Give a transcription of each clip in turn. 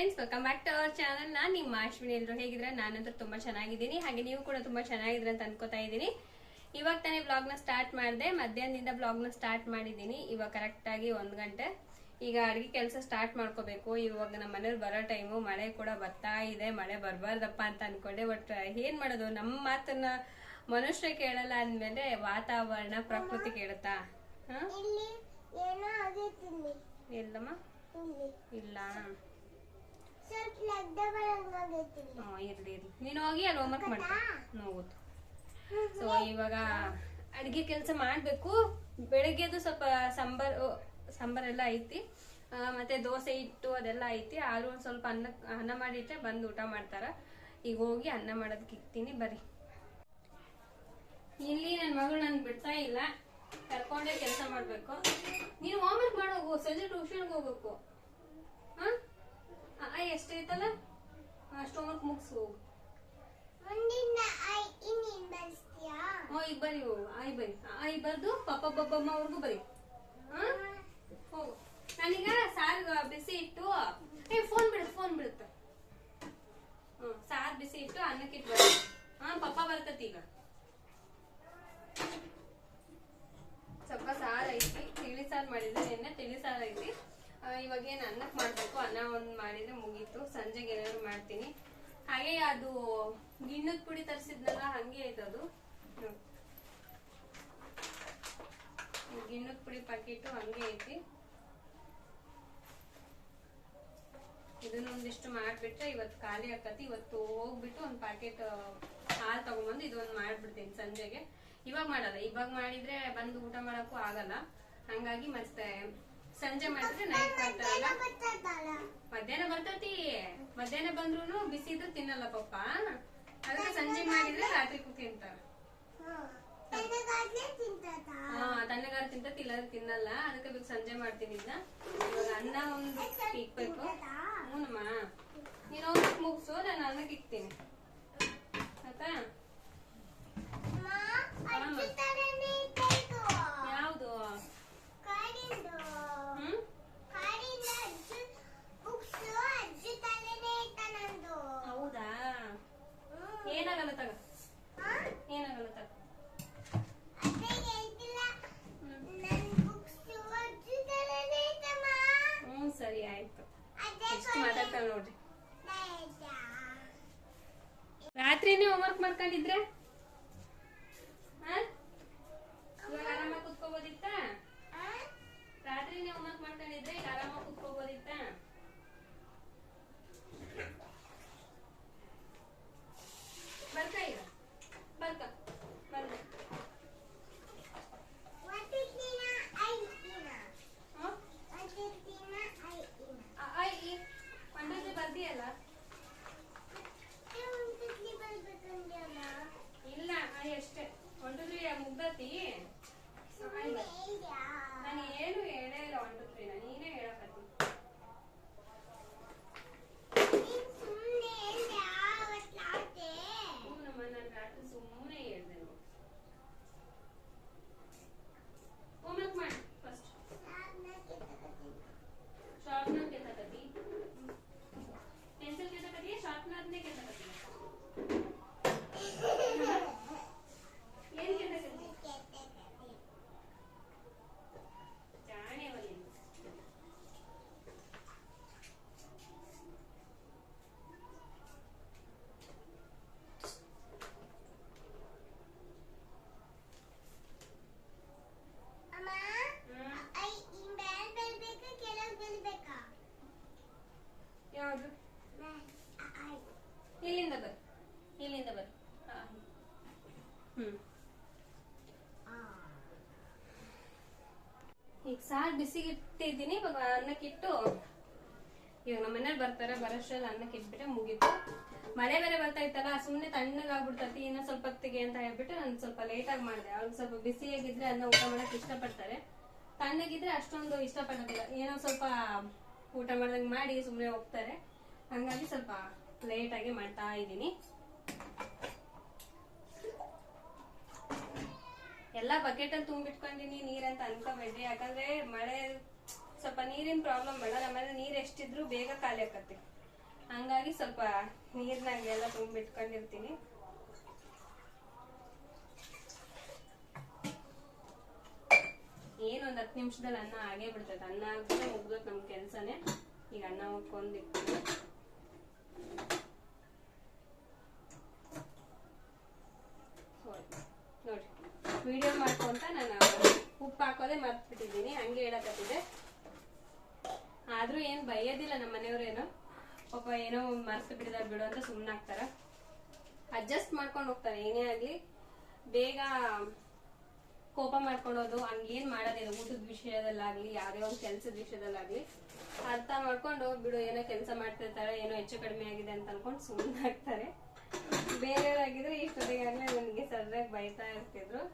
Friends welcome back to our channel ನಾನು ನಿಮ್ಮ ಅಶ್ವಿನಿ ಎಲ್ಲರೂ ಹೇಗಿದ್ರೆ ನಾನಂತೂ ತುಂಬಾ ಚೆನ್ನಾಗಿದ್ದೀನಿ. ಹಾಗೆ ನೀವು ಕೂಡ ತುಂಬಾ ಚೆನ್ನಾಗಿದ್ರೆ ಅಂತ ಅನ್ಕೋತಾ ಇದ್ದೀನಿ. ಇವಾಗ ತಾನೇ ವ್ಲಾಗ್ನ ಸ್ಟಾರ್ಟ್ ಮಾಡಿದೆ. ಮಧ್ಯಾಹ್ನದಿಂದ ವ್ಲಾಗ್ನ ಸ್ಟಾರ್ಟ್ ಮಾಡಿದ್ದೀನಿ. ಇವಾಗ ಕರೆಕ್ಟಾಗಿ ಒಂದು ಗಂಟೆ. ಈಗ ಅಡುಗೆ ಕೆಲಸ ಸ್ಟಾರ್ಟ್ ಮಾಡ್ಕೋಬೇಕು. ಇವಾಗ ನಮ್ಮ ಮನೇಲಿ ಬರೋ ಟೈಮು ಮಳೆ ಕೂಡ ಬರ್ತಾ ಇದೆ. ಮಳೆ ಬರಬಾರ್ದಪ್ಪ ಅಂತ ಅನ್ಕೊಂಡೆ. ಬಟ್ ಏನ್ ಮಾಡೋದು? ನಮ್ಮ ಮಾತನ್ನ ಮನುಷ್ಯ ಕೇಳಲ್ಲ ಅಂದ್ಮೇಲೆ ವಾತಾವರಣ ಪ್ರಕೃತಿ ಕೇಳುತ್ತಾ? ಹಾಂ? ಎಲ್ಲಮ್ಮ ಇಲ್ಲಿ. ಇರ್ಲಿ ಇರ್ಲಿ. ನೀನು ಹೋಗಿ ಅಲ್ಲಿ ಹೋಮ್ವರ್ಕ್ ಮಾಡ್ತೀನಿ ಸೊ ಇವಾಗ ಅಡಿಗೆ ಕೆಲಸ ಮಾಡ್ಬೇಕು. ಬೆಳಗ್ಗೆದು ಸ್ವಲ್ಪ ಸಾಂಬಾರ್ ಸಾಂಬಾರ್ ಎಲ್ಲ ಐತಿ. ಮತ್ತೆ ದೋಸೆ ಇಟ್ಟು ಅದೆಲ್ಲ ಐತಿ. ಆದ್ರೂ ಒಂದ್ ಸ್ವಲ್ಪ ಅನ್ನ ಅನ್ನ ಮಾಡಿಟ್ರೆ ಬಂದು ಊಟ ಮಾಡ್ತಾರ. ಈಗ ಹೋಗಿ ಅನ್ನ ಮಾಡೋದಕ್ಕೆ ಇಕ್ತೀನಿ ಬರ್ರಿ. ಇಲ್ಲಿ ನನ್ನ ಮಗಳು ನನ್ ಬಿಡ್ತಾ ಇಲ್ಲ. ಕರ್ಕೊಂಡೇ ಕೆಲಸ ಮಾಡ್ಬೇಕು. ನೀನು ಹೋಮ್ವರ್ಕ್ ಮಾಡೋಗು ಸಂಜೆ ಟ್ಯೂಷನ್ಗೆ ಹೋಗ್ಬೇಕು. ಹಾ ಎಷ್ಟೈತಲ್ಲ ಅಷ್ಟು ಹೋಮ್ವರ್ಕ್ ಮುಗಿಸು ಈಗ ಬರಿ ಹೋಗಿ ಆಯ್ ಬರಿ ಆಯ್ ಬರ್ದು ಪಪ್ಪ ಬಬ್ಬಮ್ಮ ಅವ್ರಿಗೂ ಬರಿ. ಹೋಗು. ನಾನೀಗ ಸಾರು ಬಿಸಿ ಇಟ್ಟು ಏ ಫೋನ್ ಬಿಡುತ್ತೆ ಫೋನ್ ಬಿಡುತ್ತೆ. ಹ್ಞೂ ಸಾರು ಬಿಸಿ ಇಟ್ಟು ಅನ್ನಕ್ಕೆ ಇಟ್ಟು ಬರಿ ಹಾ ಪಪ್ಪ ಬರ್ತತಿ ಈಗ ಸ್ವಲ್ಪ ಸಾರು ಐತಿ ತಿಳಿ ಸಾರು ಮಾಡಿದ್ರೆ ನಿನ್ನೆ ತಿಳಿ ಸಾರು ಐತಿ ಆ, ಇವಾಗ ಏನು ಅನ್ನಕ್ಕೆ ಮಾಡಬೇಕು ಅನ್ನ ಒಂದು ಮಾಡಿದ್ರೆ ಮುಗೀತು. ಸಂಜೆಗೆ ಏನಾದ್ರು ಮಾಡ್ತೀನಿ. ಹಾಗೆ ಅದು ಗಿಣ್ಣದ ಪುಡಿ ತರಿಸಿದ್ನಲ್ಲ, ಹಂಗೆ ಅದು. ಗಿಣ್ಣದ ಪುಡಿ ಪ್ಯಾಕೆಟ್ ಹಂಗೆ ಐತಿ. ಇದನ್ನ ಒಂದಿಷ್ಟು ಮಾಡ್ಬಿಟ್ರೆ ಇವತ್ತು ಖಾಲಿ ಆಕತಿ. ಇವತ್ತು ಹೋಗ್ಬಿಟ್ಟು ಒಂದು ಪ್ಯಾಕೆಟ್ ಹಾಲು ತೊಗೊಂಬಂದು ಇದೊಂದು ಮಾಡ್ಬಿಡ್ತೀನಿ ಸಂಜೆಗೆ. ಇವಾಗ ಮಾಡಲ್ಲ. ಇವಾಗ ಮಾಡಿದ್ರೆ ಬಂದು ಊಟ ಮಾಡಕ್ಕೂ ಆಗಲ್ಲ. ಹಂಗಾಗಿ ಮತ್ತೆ ಸಂಜೆ ಮಾಡಿದ್ರೆ ನೈಟ್ ಮಾಡ್ತಾರಲ್ಲ ಮಧ್ಯಾಹ್ನ ಬರ್ತತಿ. ಮಧ್ಯಾಹ್ನ ಬಂದ್ರು ಬಿಸಿ ಇದ್ರೆ ತಿನ್ನಲ್ಲ ಪಪ್ಪ. ಅದಕ್ಕೆ ಸಂಜೆ ಮಾಡಿದ್ರೆ ರಾತ್ರಿ ತಿಂತಾರ. ಹಾ ತಣ್ಣಗಾರ ತಿಂತ ಇಲ್ಲಾಂದ್ರೆ ತಿನ್ನಲ್ಲ ಅದಕ್ಕೆ ಬೇಕು ಸಂಜೆ ಮಾಡ್ತೀನಿ ಇವಾಗ ಅನ್ನ ಒಂದು ಇಕ್ಬೇಕು. ಹ್ಞೂನಮ್ಮ. ನೀನು ಒಂದು ಮುಗಿಸು ನಾನು ಅನ್ನಕ್ಕೆ ಇಕ್ತೀನಿ. ಆಯ್ತಾ? ಇಲ್ಲಿಂದ ಬರ್ ಇಲ್ಲಿಂದ ಬರ್. ಹ್ಮ್. ಈಗ ಸಾರು ಬಿಸಿಗೆ ಇಟ್ಟಿದ್ದೀನಿ ಇವಾಗ ಅನ್ನಕ್ಕಿಟ್ಟು, ಇವಾಗ ನಮ್ಮ ಮನೇಲಿ ಬರ್ತಾರೆ, ಬರೋಷ್ಟ್ರಲ್ಲಿ ಅನ್ನಕ್ಕೆ ಇಟ್ಬಿಟ್ರೆ ಮುಗೀತು. ಮಳೆ ಬೇರೆ ಬರ್ತಾ ಇತ್ತಲ್ಲ ಸುಮ್ಮನೆ ತಣ್ಣಗಾಗ್ಬಿಡ್ತತಿ ಇನ್ನೂ ಸ್ವಲ್ಪ ಹೊತ್ತಿಗೆ ಅಂತ ಹೇಳ್ಬಿಟ್ಟು ನಾನು ಸ್ವಲ್ಪ ಲೇಟಾಗಿ ಮಾಡಿದೆ. ಅವ್ರಿಗೆ ಸ್ವಲ್ಪ ಬಿಸಿಯಾಗಿದ್ರೆ ಅನ್ನ ಊಟ ಮಾಡಕ್ಕೆ ಇಷ್ಟಪಡ್ತಾರೆ. ತಣ್ಣಗಿದ್ರೆ ಅಷ್ಟೊಂದು ಇಷ್ಟಪಡೋದಿಲ್ಲ. ಏನೋ ಸ್ವಲ್ಪ ಊಟ ಮಾಡ್ದಂಗೆ ಮಾಡಿ ಸುಮ್ಮನೆ ಹೋಗ್ತಾರೆ. ಹಂಗಾಗಿ ಸ್ವಲ್ಪ ಲೇಟಾಗಿ ಮಾಡ್ತಾ ಇದ್ದೀನಿ. ಎಲ್ಲ ಬಕೆಟ್ ಅಲ್ಲಿ ತುಂಬಿಟ್ಕೊಂಡಿನಿ ನೀರಂತ ಅನ್ಕೋಬೇಡ್ರಿ. ಯಾಕಂದ್ರೆ ಮಳೆ, ಸ್ವಲ್ಪ ನೀರಿನ ಪ್ರಾಬ್ಲಮ್ ಬೇಡ. ನಮ್ಮಲ್ಲಿ ನೀರ್ ಎಷ್ಟಿದ್ರು ಬೇಗ ಖಾಲಿ ಆಕತ್ತೆ. ಹಂಗಾಗಿ ಸ್ವಲ್ಪ ನೀರ್ನಾಗೆಲ್ಲ ತುಂಬಿಟ್ಕೊಂಡಿರ್ತೀನಿ. ಏನು ಒಂದು ಹತ್ತು ನಿಮಿಷದಲ್ಲಿ ಅನ್ನ ಆಗೇ ಬಿಡ್ತೈತೆ. ಅನ್ನ ಆಗಿದ್ರೆ ಮುಗ್ದೋತ್ ನಮ್ಮ ಕೆಲಸನೇ. ಈಗ ಅನ್ನ ಉಕ್ಕೊಂಡಿರ್ತೀನಿ ನೋಡಿ ವಿಡಿಯೋ ಮಾಡ್ಕೊಂತ ನಾನು ಉಪ್ಪು ಮರ್ತ್ ಮರ್ತ್ಬಿಟ್ಟಿದ್ದೀನಿ ಹಂಗೆ ಹೇಳಕತ್ತಿದೆ ಆದ್ರೂ ಏನ್ ಬಯ್ಯೋದಿಲ್ಲ ನಮ್ಮ ಮನೆಯವ್ರೇನು. ಪಾಪ ಏನೋ ಮರ್ತು ಬಿಡಿದಾರ ಬಿಡು ಅಂತ ಸುಮ್ಮನಾಗ್ತಾರ ಅಡ್ಜಸ್ಟ್ ಮಾಡ್ಕೊಂಡು ಹೋಗ್ತಾರೆ, ಏನೇ ಆಗ್ಲಿ. ಬೇಗ ಕೋಪ ಮಾಡ್ಕೊಳೋದು, ಹಂಗೇನ್ ಮಾಡೋದಿಲ್ಲ. ಊಟದ ವಿಷಯದಲ್ಲಾಗ್ಲಿ, ಯಾವ್ದೇ ಒಂದು ಕೆಲ್ಸದ ವಿಷಯದಲ್ಲಾಗ್ಲಿ. ಅರ್ಥ ಮಾಡ್ಕೊಂಡು ಬಿಡು, ಏನೋ ಕೆಲಸ ಮಾಡ್ತಿರ್ತಾರೆ, ಏನೋ ಹೆಚ್ಚು ಕಡಿಮೆ ಆಗಿದೆ ಅಂತ ಅನ್ಕೊಂಡು ಸುಮ್ಮನಾಗ್ತಾರೆ ಬೇರೆಯವರಾಗಿದ್ರೆ ಇಷ್ಟೊತ್ತಿಗಾಗ್ಲೇ ನನಗೆ ಸರಿಯಾಗಿ ಬೈತಾ ಇರ್ತಿದ್ರು.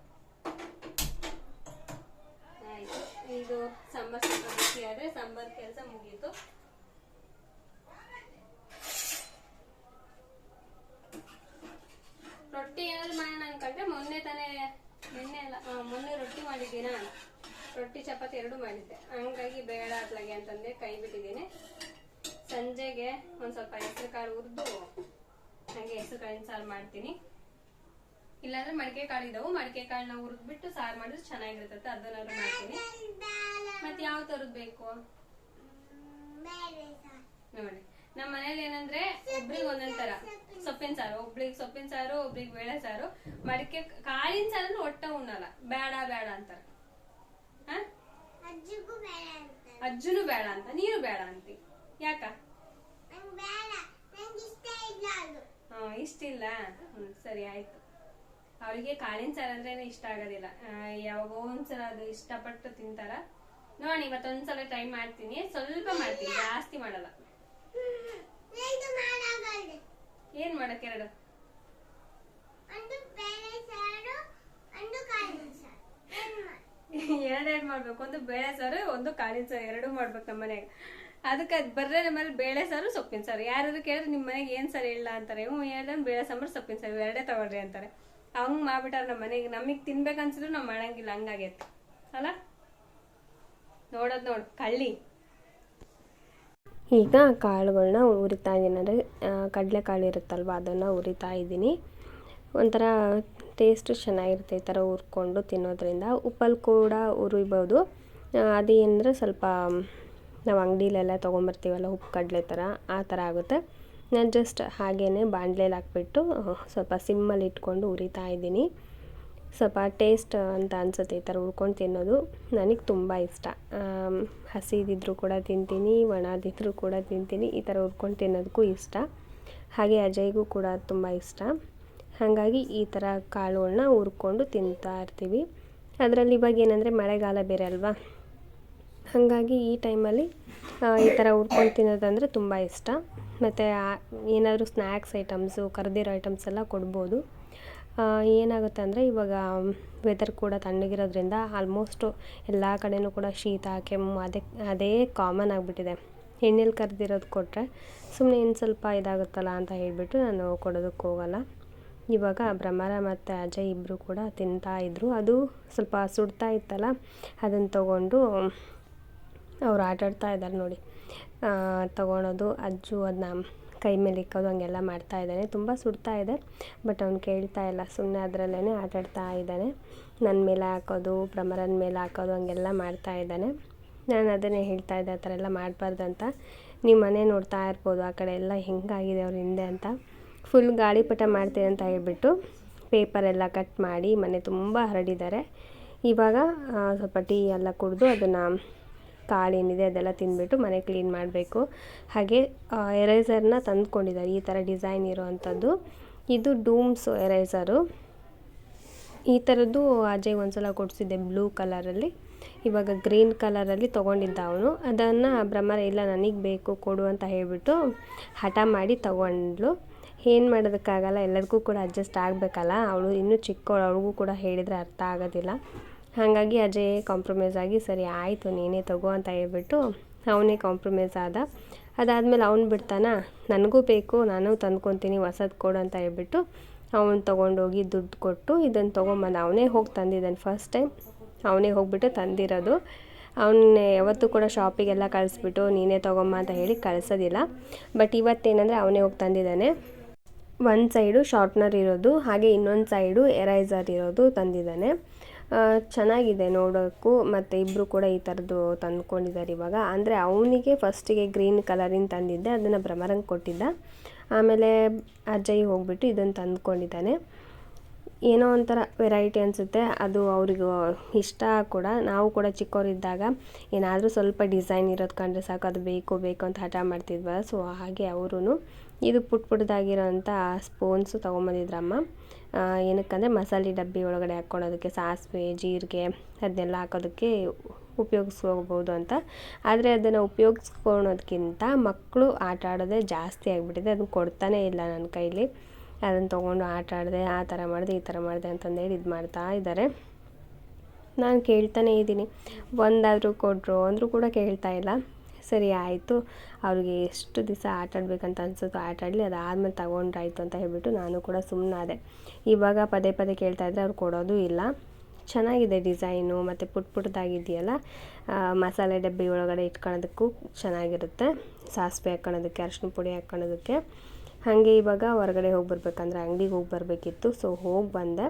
ಆಯ್ತು. ಇದು ಸಾಂಬಾರ್ ಸ್ವಲ್ಪ ಬಿಸಿ ಆದ್ರೆ ಸಾಂಬಾರ್ ಕೆಲಸ ಮುಗೀತು. ರೊಟ್ಟಿ ಏನಾದ್ರು ಮಾಡೋಣ ಅನ್ಕೊಂಡ್ರೆ ಮೊನ್ನೆ ತಾನೇ, ನಿನ್ನೆ ಅಲ್ಲ ಮೊನ್ನೆ ರೊಟ್ಟಿ ಮಾಡಿದ್ದೀನ? ರೊಟ್ಟಿ, ಚಪಾತಿ ಎರಡು ಮಾಡಿದ್ದೆ. ಹಂಗಾಗಿ ಬೇಡ ಅತ್ಲಾಗೆ ಅಂತಂದೆ ಕೈ ಬಿಟ್ಟಿದ್ದೀನಿ. ಸಂಜೆಗೆ ಒಂದ್ ಸ್ವಲ್ಪ ಹೆಸರು ಕಾಳು ಹುರಿದು, ಹಂಗೆ ಹೆಸರು ಕಾಳಿನ ಸಾರು ಮಾಡ್ತೀನಿ. ಮಡಿಕೆ ಕಾಳು ಇದಾವು. ಮಡಿಕೆ ಕಾಳನ್ನ ಹುರಿದ್ಬಿಟ್ಟು ಸಾರು ಮಾಡಿದ್ರೆ ಚೆನ್ನಾಗಿರ್ತದೆ ಅದನ್ನಾದ್ರು ಮಾಡ್ತೀನಿ. ಮತ್ತೆ ಯಾವ ತರದ್ ಬೇಕು? ನೋಡಿ. ನಮ್ಮ ಮನೇಲಿ ಏನಂದ್ರೆ ಒಬ್ರಿಗೆ ಒಂದೊಂದ್ ತರ. ಸೊಪ್ಪಿನ ಸಾರು. ಒಬ್ರಿಗೆ ಸೊಪ್ಪಿನ ಸಾರು ಒಬ್ರಿಗೆ ಬೇಳೆ ಸಾರು. ಮಡಿಕೆ ಕಾಳಿನ ಸಾರು ಒಟ್ಟ ಉಣ್ಣಲ್ಲ. ಬೇಡ ಬೇಡ ಅಂತಾರ. ಅಜ್ಜುನು ಬೇಡ ಅಂತ. ನೀನು ಬೇಡ ಅಂತಿ. ಯಾಕ? ಇಷ್ಟ ಇಲ್ಲ ಇಷ್ಟಿಲ್ಲ ಹ್ಮ್ ಸರಿ ಆಯ್ತು. ಅವಳಿಗೆ ಕಾಳಿನ ಸಾರು ಅಂದ್ರೆ ಇಷ್ಟ ಆಗೋದಿಲ್ಲ. ಯಾವಾಗೋ ಒಂದ್ಸಲ ಅದು ಇಷ್ಟಪಟ್ಟು ತಿಂತಾರ. ನೋಡಿ ಇವತ್ತೊಂದ್ಸಲ ಟ್ರೈ ಮಾಡ್ತೀನಿ. ಸ್ವಲ್ಪ ಮಾಡ್ತೀನಿ ಜಾಸ್ತಿ ಮಾಡಲ್ಲ. ಏನ್ ಮಾಡಕ್ ಎರಡು? ಎರಡೆರಡು ಮಾಡ್ಬೇಕು. ಒಂದು ಬೇಳೆ ಸಾರು ಒಂದು ಕಾಳಿನ ಸಾರು. ಎರಡು ಮಾಡ್ಬೇಕು ನಮ್ಮ ಮನೆಗೆ ಅದಕ್ಕೆ ಅದು ಬರ್ರೆ ನಮ್ಮಲ್ಲಿ ಬೇಳೆ ಸಾರು ಸೊಪ್ಪಿನ ಸಾರು. ಯಾರಾದ್ರೂ ಕೇಳಿದ್ರೆ ನಿಮ್ಮ ಮನೆಗೆ ಏನು ಸಾರು ಇಲ್ಲ ಅಂತಾರೆ. ಹ್ಞೂ ಹೇಳ್ದೆ ಬೇಳೆ ಸಾಂಬಾರು ಸೊಪ್ಪಿನ ಸಾರು. ಎರಡೇ ತಗೊಳ್ರಿ ಅಂತಾರೆ. ಹಂಗ್ ಮಾಡ್ಬಿಟ್ಟಾರ ನಮ್ಮ ಮನೆಗೆ. ನಮಗ್ ತಿನ್ಬೇಕನ್ಸಿದ್ರು ನಾವು ಮಾಡಂಗಿಲ್ಲ ಹಂಗಾಗೈತೆ. ಅಲ್ಲ? ನೋಡೋದು ನೋಡ್, ಕಳ್ಳಿ. ಈಗ ಕಾಳುಗಳನ್ನ ಉರಿತಾ ಇದ್ದೀನಿ ಅಂದರೆ ಕಡಲೆಕಾಳು ಇರುತ್ತಲ್ವ, ಅದನ್ನು ಉರಿತಾ ಇದ್ದೀನಿ. ಒಂಥರ ಟೇಸ್ಟ್ ಚೆನ್ನಾಗಿರುತ್ತೆ ಈ ಥರ ಹುರ್ಕೊಂಡು ತಿನ್ನೋದ್ರಿಂದ. ಉಪ್ಪಲ್ಲಿ ಕೂಡ ಉರಿಬೋದು. ಅದೇನಂದರೆ ಸ್ವಲ್ಪ ನಾವು ಅಂಗಡಿಲೆಲ್ಲ ತೊಗೊಂಬರ್ತೀವಲ್ಲ, ಉಪ್ಪು ಕಡಲೆ ಥರ, ಆ ಥರ ಆಗುತ್ತೆ. ನಾನು ಜಸ್ಟ್ ಹಾಗೇ ಬಾಣಲೆಯಲ್ಲಿ ಹಾಕ್ಬಿಟ್ಟು ಸ್ವಲ್ಪ ಸಿಮ್ಮಲ್ಲಿ ಇಟ್ಕೊಂಡು ಉರಿತಾ ಇದ್ದೀನಿ. ಸ್ವಲ್ಪ ಟೇಸ್ಟ್ ಅಂತ ಅನಿಸುತ್ತೆ ಈ ಥರ ಹುರ್ಕೊಂಡು ತಿನ್ನೋದು. ನನಗೆ ತುಂಬ ಇಷ್ಟ. ಹಸಿದಿದ್ದರೂ ಕೂಡ ತಿಂತೀನಿ ಒಣದಿದ್ದರೂ ಕೂಡ ತಿಂತೀನಿ, ಈ ಥರ ಹುರ್ಕೊಂಡು ತಿನ್ನೋದಕ್ಕೂ ಇಷ್ಟ. ಹಾಗೆ ಅಜಯ್ಗೂ ಕೂಡ ತುಂಬ ಇಷ್ಟ. ಹಾಗಾಗಿ ಈ ಥರ ಕಾಳುಗಳನ್ನ ಹುರ್ಕೊಂಡು ತಿಂತಾ ಇರ್ತೀವಿ. ಅದರಲ್ಲಿ ಇವಾಗ ಏನಂದರೆ ಮಳೆಗಾಲ ಬೇರೆ ಅಲ್ವಾ? ಹಾಗಾಗಿ ಈ ಟೈಮಲ್ಲಿ ಈ ಥರ ಹುರ್ಕೊಂಡು ತಿನ್ನೋದಂದರೆ ತುಂಬ ಇಷ್ಟ. ಮತ್ತು ಏನಾದರೂ ಸ್ನ್ಯಾಕ್ಸ್ ಐಟಮ್ಸು ಕರೆದಿರೋ ಐಟಮ್ಸ್ ಎಲ್ಲ ಕೊಡ್ಬೋದು. ಏನಾಗುತ್ತೆ ಅಂದರೆ ಇವಾಗ ವೆದರ್ ಕೂಡ ತಣ್ಣಗಿರೋದ್ರಿಂದ ಆಲ್ಮೋಸ್ಟು ಎಲ್ಲ ಕಡೆಯೂ ಕೂಡ ಶೀತ, ಕೆಮ್ಮು, ಅದೇ ಅದೇ ಕಾಮನ್ ಆಗಿಬಿಟ್ಟಿದೆ. ಎಣ್ಣೆಲಿ ಕರೆದಿರೋದು ಕೊಟ್ಟರೆ ಸುಮ್ಮನೆ ಇನ್ನು ಸ್ವಲ್ಪ ಇದಾಗುತ್ತಲ್ಲ ಅಂತ ಹೇಳಿಬಿಟ್ಟು ನಾನು ಕೊಡೋದಕ್ಕೆ ಹೋಗಲ್ಲ. ಇವಾಗ ಭ್ರಮರ ಮತ್ತು ಅಜಯ್ ಇಬ್ಬರು ಕೂಡ ತಿಂತಾ ಇದ್ದರು ಅದು ಸ್ವಲ್ಪ ಸುಡ್ತಾ ಇತ್ತಲ್ಲ ಅದನ್ನು ತಗೊಂಡು ಅವ್ರು ಆಟಾಡ್ತಾ ಇದ್ದಾರೆ ನೋಡಿ. ತಗೊಳೋದು, ಅಜ್ಜು ಅದನ್ನ ಕೈ ಮೇಲೆ ಇಕ್ಕೋದು, ಹಂಗೆಲ್ಲ ಮಾಡ್ತಾ ಇದ್ದಾನೆ. ತುಂಬ ಸುಡ್ತಾ ಇದೆ, ಬಟ್ ಅವ್ನು ಕೇಳ್ತಾ ಇಲ್ಲ. ಸುಮ್ಮನೆ ಅದರಲ್ಲೇ ಆಟಾಡ್ತಾ ಇದ್ದಾನೆ. ನನ್ನ ಮೇಲೆ ಹಾಕೋದು, ಭ್ರಮರನ ಮೇಲೆ ಹಾಕೋದು, ಹಂಗೆಲ್ಲ ಮಾಡ್ತಾ ಇದ್ದಾನೆ. ನಾನು ಅದನ್ನೇ ಹೇಳ್ತಾ ಇದ್ದೆ, ಆ ಥರ ಎಲ್ಲ ಮಾಡಬಾರ್ದಂತ ಅಂತ. ನೀವು ಮನೆ ನೋಡ್ತಾ ಇರ್ಬೋದು, ಆ ಕಡೆ ಎಲ್ಲ ಹೆಂಗಾಗಿದೆ ಅವ್ರ ಹಿಂದೆ ಅಂತ. ಫುಲ್ ಗಾಳಿಪಟ ಮಾಡ್ತೀನಿ ಅಂತ ಹೇಳ್ಬಿಟ್ಟು ಪೇಪರೆಲ್ಲ ಕಟ್ ಮಾಡಿ ಮನೆ ತುಂಬ ಹರಡಿದ್ದಾರೆ. ಇವಾಗ ಸ್ವಲ್ಪ ಟೀ ಎಲ್ಲ ಕುಡಿದು ಅದನ್ನು ಕಾಳೇನಿದೆ ಅದೆಲ್ಲ ತಿಂದ್ಬಿಟ್ಟು ಮನೆ ಕ್ಲೀನ್ ಮಾಡಬೇಕು. ಹಾಗೆ ಎರೇಸರ್ನ ತಂದುಕೊಂಡಿದ್ದಾರೆ, ಈ ಥರ ಡಿಸೈನ್ ಇರೋವಂಥದ್ದು. ಇದು ಡೂಮ್ಸ್ ಎರೇಸರು ಈ ಥರದ್ದು ಅಜಯ್ ಒಂದ್ಸಲ ಕೊಡಿಸಿದ್ದೆ ಬ್ಲೂ ಕಲರಲ್ಲಿ. ಇವಾಗ ಗ್ರೀನ್ ಕಲರಲ್ಲಿ ತೊಗೊಂಡಿದ್ದ ಅವನು. ಅದನ್ನು ಭ್ರಮರ, ಇಲ್ಲ ನನಗೆ ಬೇಕು, ಕೊಡು ಅಂತ ಹೇಳಿಬಿಟ್ಟು ಹಠ ಮಾಡಿ ತೊಗೊಂಡ್ಲು. ಏನು ಮಾಡೋದಕ್ಕಾಗಲ್ಲ, ಎಲ್ಲರಿಗೂ ಕೂಡ ಅಡ್ಜಸ್ಟ್ ಆಗಬೇಕಲ್ಲ. ಅವಳು ಇನ್ನೂ ಚಿಕ್ಕವಳು ಅವ್ರಿಗೂ ಕೂಡ ಹೇಳಿದರೆ ಅರ್ಥ ಆಗೋದಿಲ್ಲ. ಹಾಗಾಗಿ ಅಜಯ್ ಕಾಂಪ್ರಮೈಸ್ ಆಗಿ, ಸರಿ, ಆಯಿತು, ನೀನೇ ತಗೋ ಅಂತ ಹೇಳ್ಬಿಟ್ಟು ಅವನೇ ಕಾಂಪ್ರಮೈಸ್ ಆದ. ಅದಾದಮೇಲೆ ಅವ್ನು ಬಿಡ್ತಾನ, ನನಗೂ ಬೇಕು, ನಾನು ತಂದ್ಕೊತೀನಿ ಹೊಸದು ಕೊಡು ಅಂತ ಹೇಳ್ಬಿಟ್ಟು ಅವನು ತೊಗೊಂಡೋಗಿ ದುಡ್ಡು ಕೊಟ್ಟು ಇದನ್ನು ತೊಗೊಂಬಂದ. ಅವನೇ ಹೋಗಿ ತಂದಿದ್ದಾನೆ ಫಸ್ಟ್ ಟೈಮ್ ಅವನೇ ಹೋಗಿಬಿಟ್ಟು ತಂದಿರೋದು. ಅವನ್ನ ಯಾವತ್ತೂ ಕೂಡ ಶಾಪಿಗೆಲ್ಲ ಕಳಿಸ್ಬಿಟ್ಟು, ನೀನೇ ತೊಗೊಂಬ ಅಂತ ಹೇಳಿ ಕಳಿಸೋದಿಲ್ಲ. ಬಟ್ ಇವತ್ತೇನಂದರೆ ಅವನೇ ಹೋಗಿ ತಂದಿದ್ದಾನೆ. ಒಂದು ಸೈಡು ಶಾರ್ಪ್ನರ್ ಇರೋದು, ಹಾಗೆ ಇನ್ನೊಂದು ಸೈಡು ಎರೈಸರ್ ಇರೋದು ತಂದಿದ್ದಾನೆ. ಚೆನ್ನಾಗಿದೆ ನೋಡೋಕ್ಕೂ, ಮತ್ತು ಇಬ್ಬರು ಕೂಡ ಈ ಥರದ್ದು ತಂದ್ಕೊಂಡಿದ್ದಾರೆ ಇವಾಗ. ಅಂದರೆ ಅವನಿಗೆ ಫಸ್ಟಿಗೆ ಗ್ರೀನ್ ಕಲರಿನ ತಂದಿದ್ದೆ, ಅದನ್ನು ಭ್ರಮರಂಗೆ ಕೊಟ್ಟಿದ್ದ. ಆಮೇಲೆ ಅಜ್ಜಯ್ಯ ಹೋಗ್ಬಿಟ್ಟು ಇದನ್ನು ತಂದ್ಕೊಂಡಿದ್ದಾನೆ. ಏನೋ ಒಂಥರ ವೆರೈಟಿ ಅನಿಸುತ್ತೆ, ಅದು ಅವ್ರಿಗೂ ಇಷ್ಟ ಕೂಡ. ನಾವು ಕೂಡ ಚಿಕ್ಕವರಿದ್ದಾಗ ಏನಾದರೂ ಸ್ವಲ್ಪ ಡಿಸೈನ್ ಇರೋದು ಕಂಡ್ರೆ ಸಾಕು, ಅದು ಬೇಕು ಬೇಕು ಅಂತ ಹಠ ಮಾಡ್ತಿದ್ವ. ಸೊ ಹಾಗೆ ಅವರು ಇದು ಪುಟ್ ಪುಟ್ಟದಾಗಿರೋಂಥ ಸ್ಪೂನ್ಸು ತೊಗೊಂಬಂದಿದ್ರಮ್ಮ. ಏನಕ್ಕಂದರೆ ಮಸಾಲೆ ಡಬ್ಬಿ ಒಳಗಡೆ ಹಾಕ್ಕೊಳೋದಕ್ಕೆ ಸಾಸಿವೆ, ಜೀರಿಗೆ ಅದನ್ನೆಲ್ಲ ಹಾಕೋದಕ್ಕೆ ಉಪಯೋಗಿಸ್ಕೋಬೋದು ಅಂತ. ಆದರೆ ಅದನ್ನು ಉಪಯೋಗಿಸ್ಕೊಳೋದ್ಕಿಂತ ಮಕ್ಕಳು ಆಟ ಆಡೋದೇ ಜಾಸ್ತಿ ಆಗಿಬಿಟ್ಟಿದೆ. ಅದನ್ನು ಕೊಡ್ತಾನೇ ಇಲ್ಲ ನನ್ನ ಕೈಲಿ. ಅದನ್ನು ತೊಗೊಂಡು ಆಟ ಆಡಿದೆ ಆ ಥರ ಮಾಡಿದೆ, ಈ ಥರ ಮಾಡಿದೆ ಅಂತಂದೇಳಿ ಇದು ಮಾಡ್ತಾ ಇದ್ದಾರೆ ನಾನು ಕೇಳ್ತಾನೇ ಇದ್ದೀನಿ. ಒಂದಾದರೂ ಕೊಟ್ಟರು ಅಂದರೂ ಕೂಡ ಕೇಳ್ತಾ ಇಲ್ಲ. ಸರಿ ಆಯಿತು. ಅವ್ರಿಗೆ ಎಷ್ಟು ದಿವಸ ಆಟ ಆಡಬೇಕಂತ ಅನ್ಸುತ್ತೋ ಆಟ ಆಡಲಿ, ಅದಾದಮೇಲೆ ತಗೊಂಡ್ರಾಯ್ತು ಅಂತ ಹೇಳಿಬಿಟ್ಟು ನಾನು ಕೂಡ ಸುಮ್ಮನಾದೆ ಇವಾಗ ಪದೇ ಪದೇ ಕೇಳ್ತಾ ಇದ್ದರೆ ಅವ್ರು ಕೊಡೋದು ಇಲ್ಲ. ಚೆನ್ನಾಗಿದೆ ಡಿಸೈನು ಮತ್ತು ಪುಟ್ ಪುಟ್ಟದಾಗಿದೆಯಲ್ಲ ಮಸಾಲೆ ಡಬ್ಬಿ ಒಳಗಡೆ ಇಟ್ಕೊಳ್ಳೋದಕ್ಕೂ ಚೆನ್ನಾಗಿರುತ್ತೆ. ಸಾಸಿವೆ ಹಾಕ್ಕೊಳ್ಳೋದಕ್ಕೆ ಅರಿಶಿನ ಪುಡಿ ಹಾಕ್ಕೊಳ್ಳೋದಕ್ಕೆ. ಹಾಗೆ ಇವಾಗ ಹೊರಗಡೆ ಹೋಗಿ ಬರಬೇಕಂದ್ರೆ ಅಂಗಡಿಗೆ ಹೋಗಿ ಬರಬೇಕಿತ್ತು. ಸೊ ಹೋಗಿ ಬಂದೆ.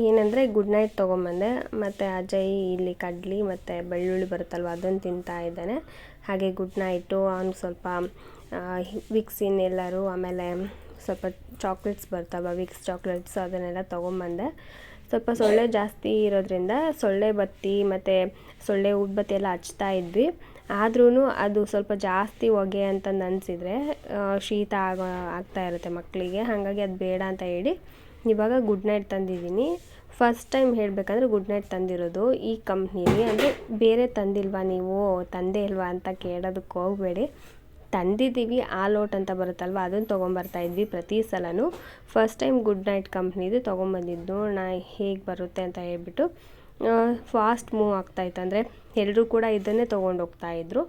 ಏನಂದರೆ ಗುಡ್ ನೈಟ್ ತೊಗೊಂಬಂದೆ. ಮತ್ತು ಅಜಯ್ ಇಲ್ಲಿ ಕಡ್ಲಿ ಮತ್ತು ಬೆಳ್ಳುಳ್ಳಿ ಬರುತ್ತಲ್ವ ಅದನ್ನು ತಿಂತಾ ಇದ್ದಾನೆ. ಹಾಗೆ ಗುಡ್ ನೈಟು ಅವ್ನಿಗೆ ಸ್ವಲ್ಪ ವಿಕ್ಸಿನ್ ಎಲ್ಲರೂ ಆಮೇಲೆ ಸ್ವಲ್ಪ ಚಾಕ್ಲೇಟ್ಸ್ ಬರ್ತಾವ ವಿಕ್ಸ್ ಚಾಕ್ಲೇಟ್ಸ್ ಅದನ್ನೆಲ್ಲ ತೊಗೊಂಬಂದೆ. ಸ್ವಲ್ಪ ಸೊಳ್ಳೆ ಜಾಸ್ತಿ ಇರೋದ್ರಿಂದ ಸೊಳ್ಳೆ ಬತ್ತಿ ಮತ್ತು ಸೊಳ್ಳೆ ಊದ್ಬತ್ತಿ ಎಲ್ಲ ಹಚ್ತಾ ಇದ್ವಿ. ಆದ್ರೂ ಅದು ಸ್ವಲ್ಪ ಜಾಸ್ತಿ ಹೊಗೆ ಅಂತಂದು ಅನಿಸಿದರೆ ಶೀತ ಆಗೋ, ಆಗ್ತಾ ಇರುತ್ತೆ ಮಕ್ಕಳಿಗೆ ಹಾಗಾಗಿ ಅದು ಬೇಡ ಅಂತ ಹೇಳಿ ಇವಾಗ ಗುಡ್ ನೈಟ್ ತಂದಿದ್ದೀನಿ. ಫಸ್ಟ್ ಟೈಮ್ ಹೇಳಬೇಕಂದ್ರೆ ಗುಡ್ ನೈಟ್ ತಂದಿರೋದು ಈ ಕಂಪ್ನೀಲಿ ಅಂದರೆ ಬೇರೆ ತಂದಿಲ್ವಾ ನೀವು? ತಂದೆ ಇಲ್ವಾ ಅಂತ ಕೇಳೋದಕ್ಕೆ ಹೋಗಬೇಡಿ. ತಂದಿದ್ದೀವಿ ಆ ಲೋಟ್ ಅಂತ ಬರುತ್ತಲ್ವ? ಅದನ್ನು ತೊಗೊಂಬರ್ತಾ ಇದ್ವಿ ಪ್ರತಿ ಸಲನೂ. ಫಸ್ಟ್ ಟೈಮ್ ಗುಡ್ ನೈಟ್ ಕಂಪ್ನಿದು ತೊಗೊಂಬಂದಿದ್ದು. ನಾ ಹೇಗೆ ಬರುತ್ತೆ ಅಂತ ಹೇಳ್ಬಿಟ್ಟು ಫಾಸ್ಟ್ ಮೂವ್ ಆಗ್ತಾಯಿತ್ತು ಅಂದರೆ ಎಲ್ಲರೂ ಕೂಡ ಇದನ್ನೇ ತೊಗೊಂಡು ಹೋಗ್ತಾಯಿದ್ರು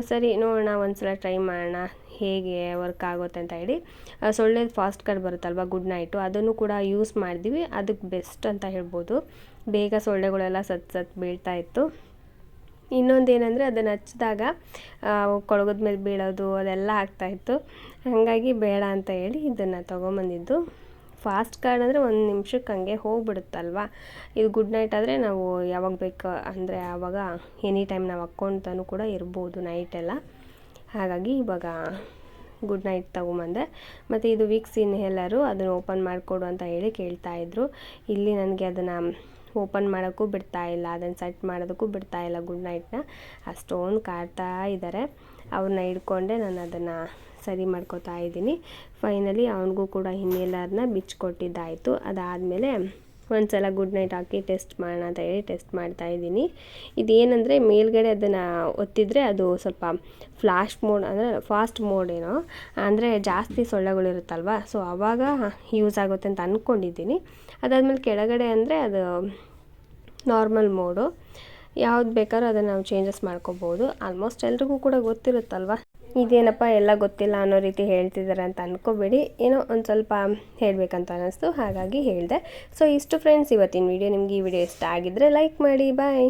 ಸರಿ ನೋಡೋಣ ಒಂದ್ಸಲ ಟ್ರೈ ಮಾಡೋಣ ಹೇಗೆ ವರ್ಕ್ ಆಗುತ್ತೆ ಅಂತ ಹೇಳಿ. ಆ, ಸೊಳ್ಳೆ ಫಾಸ್ಟ್ ಕಾರ್ಡ್ ಬರುತ್ತಲ್ವ ಗುಡ್ ನೈಟು ಅದನ್ನು ಕೂಡ ಯೂಸ್ ಮಾಡಿದ್ವಿ. ಅದಕ್ಕೆ ಬೆಸ್ಟ್ ಅಂತ ಹೇಳ್ಬೋದು. ಬೇಗ ಸೊಳ್ಳೆಗಳೆಲ್ಲ ಸತ್ ಸತ್ ಬೀಳ್ತಾ ಇತ್ತು. ಇನ್ನೊಂದು ಏನಂದರೆ ಅದನ್ನು ಹಚ್ಚಿದಾಗ ಕೊಳಗದ ಮೇಲೆ ಬೀಳೋದು ಅದೆಲ್ಲ ಆಗ್ತಾಯಿತ್ತು ಹಾಗಾಗಿ ಬೇಡ ಅಂತ ಹೇಳಿ ಇದನ್ನು ತೊಗೊಂಬಂದಿದ್ದು. ಫಾಸ್ಟ್ ಕಾರ್ಡ್ ಅಂದರೆ ಒಂದು ನಿಮಿಷಕ್ಕೆ ಹಂಗೆ ಹೋಗ್ಬಿಡುತ್ತಲ್ವ? ಇದು ಗುಡ್ ನೈಟ್ ಆದರೆ ನಾವು ಯಾವಾಗ ಬೇಕು ಅಂದರೆ ಆವಾಗ ಎನಿ ಟೈಮ್ ನಾವು ಹಾಕ್ಕೊಂತನೂ ಕೂಡ ಇರ್ಬೋದು ನೈಟೆಲ್ಲ ಹಾಗಾಗಿ ಇವಾಗ ಗುಡ್ ನೈಟ್ ತೊಗೊಂಬಂದೆ. ಮತ್ತು ಇದು ವೀಕ್ಸ್ ಇನ್ಹೇಲರು ಅದನ್ನು ಓಪನ್ ಮಾಡಿಕೊಡು ಅಂತ ಹೇಳಿ ಕೇಳ್ತಾ ಇದ್ರು. ಇಲ್ಲಿ ನನಗೆ ಅದನ್ನು ಓಪನ್ ಮಾಡೋಕ್ಕೂ ಬಿಡ್ತಾ ಇಲ್ಲ, ಅದನ್ನು ಸೆಟ್ ಮಾಡೋದಕ್ಕೂ ಬಿಡ್ತಾ ಇಲ್ಲ ಗುಡ್ ನೈಟ್ನ. ಅಷ್ಟೊಂದು ಕಾಡ್ತಾ ಇದ್ದಾರೆ ಅವ್ರನ್ನ ಹಿಡ್ಕೊಂಡೆ ನಾನು ಅದನ್ನು ಸರಿ ಮಾಡ್ಕೋತಾ ಇದ್ದೀನಿ. ಫೈನಲಿ ಅವನಿಗೂ ಕೂಡ ಹಿನ್ನೆಲ್ಲರನ್ನ ಬಿಚ್ಚಿಕೊಟ್ಟಿದ್ದಾಯಿತು ಅದಾದಮೇಲೆ ಒಂದು ಸಲ ಗುಡ್ ನೈಟ್ ಹಾಕಿ ಟೆಸ್ಟ್ ಮಾಡೋಣ ಅಂತ ಹೇಳಿ ಟೆಸ್ಟ್ ಮಾಡ್ತಾ ಇದ್ದೀನಿ. ಇದೇನೆಂದರೆ ಮೇಲ್ಗಡೆ ಅದನ್ನು ಒತ್ತಿದರೆ ಅದು ಸ್ವಲ್ಪ ಫ್ಲಾಶ್ ಮೋಡ್ ಅಂದರೆ ಫಾಸ್ಟ್ ಮೋಡ್ ಏನೋ, ಅಂದರೆ ಜಾಸ್ತಿ ಸೊಳ್ಳೆಗಳಿರುತ್ತಲ್ವ? ಸೊ ಆವಾಗ ಯೂಸ್ ಆಗುತ್ತೆ ಅಂತ ಅಂದ್ಕೊಂಡಿದ್ದೀನಿ ಅದಾದಮೇಲೆ ಕೆಳಗಡೆ ಅಂದರೆ ಅದು ನಾರ್ಮಲ್ ಮೋಡು ಯಾವ್ದು ಬೇಕಾದ್ರೂ ಅದನ್ನು ನಾವು ಚೇಂಜಸ್ ಮಾಡ್ಕೋಬೋದು. ಆಲ್ಮೋಸ್ಟ್ ಎಲ್ರಿಗೂ ಕೂಡ ಗೊತ್ತಿರುತ್ತಲ್ವ? ಇದೇನಪ್ಪ ಎಲ್ಲ ಗೊತ್ತಿಲ್ಲ ಅನ್ನೋ ರೀತಿ ಹೇಳ್ತಿದ್ದಾರೆ ಅಂತ ಅಂದ್ಕೋಬೇಡಿ ಏನೋ ಒಂದು ಸ್ವಲ್ಪ ಹೇಳಬೇಕಂತ ಅನ್ನಿಸ್ತು ಹಾಗಾಗಿ ಹೇಳಿದೆ. ಸೊ ಇಷ್ಟು ಫ್ರೆಂಡ್ಸ್ ಇವತ್ತಿನ ವಿಡಿಯೋ ನಿಮಗೆ ಈ ವಿಡಿಯೋ ಇಷ್ಟ ಆಗಿದ್ದರೆ ಲೈಕ್ ಮಾಡಿ ಬಾಯ್